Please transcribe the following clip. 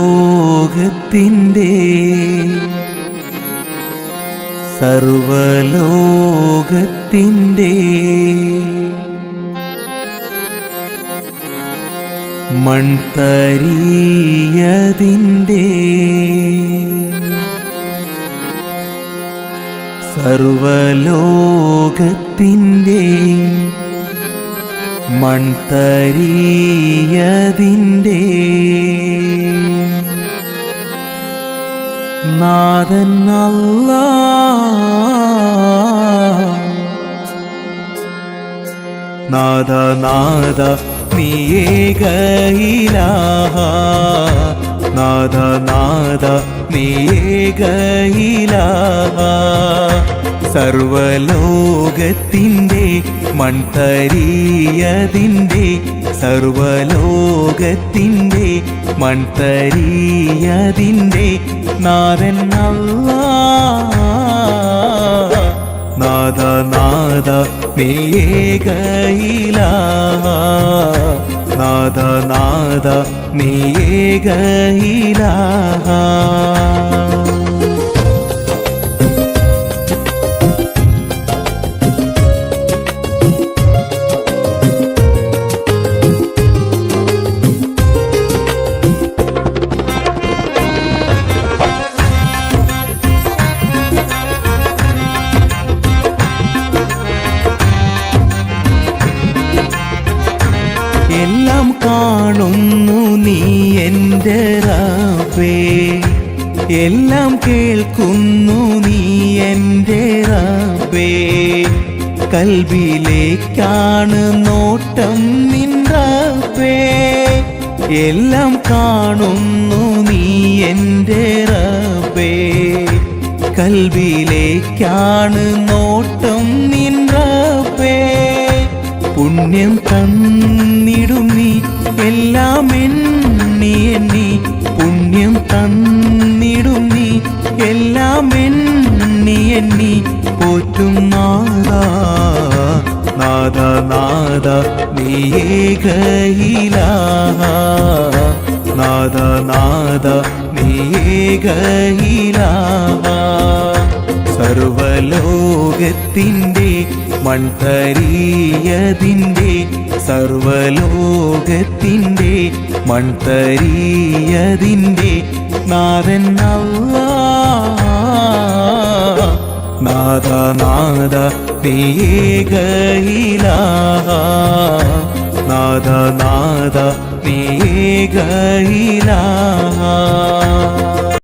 സർവലോകത്തിന്റെ സർവലോകത്തിന്റെ മൺതരിയതിന്റെ സർവലോകത്തിന്റെ മൺതരിയതിന്റെ നാഥൻ അല്ലാ. നാദ നാദ നീയേകയിലാഹ നാദ നാദ നീയേകയിലാഹ സർവലോകത്തിന്റെ മൺതരിയതിന്റെ സർവലോകത്തിന്റെ മൺതരിയതിന്റെ നാരൻ അല്ലാ നാദ നാദ നീയേകയില നാദ നാദ എല്ലാം കാണുന്നു നീ എന്റെ റാബേ എല്ലാം കേൾക്കുന്നു നീ എന്റെ റാബേ കൽവിയിലേക്കാണ് നോട്ടം റബ്ബേ. എല്ലാം കാണുന്നു നീ എന്റെ റാബേ കൽവിയിലേക്കാണ് നോട്ടം റബ്ബേ. പുണ്യം തന്നിടും നീ എല്ലാം എണ്ണി എണ്ണി പുണ്യം തന്നിടും നീ എല്ലാം എണ്ണി എണ്ണി പോറ്റും നാദാ നാദ നാദ നീയേകയില നാദ നാദ നീയേകയില സർവലോകത്തിന്റെ മൺതരിയതിന്റെ സർവലോകത്തിന്റെ മൺതരിയതിന്റെ നാഥൻ നാദ നാദ നീകയില നാദ നാദ നീകയില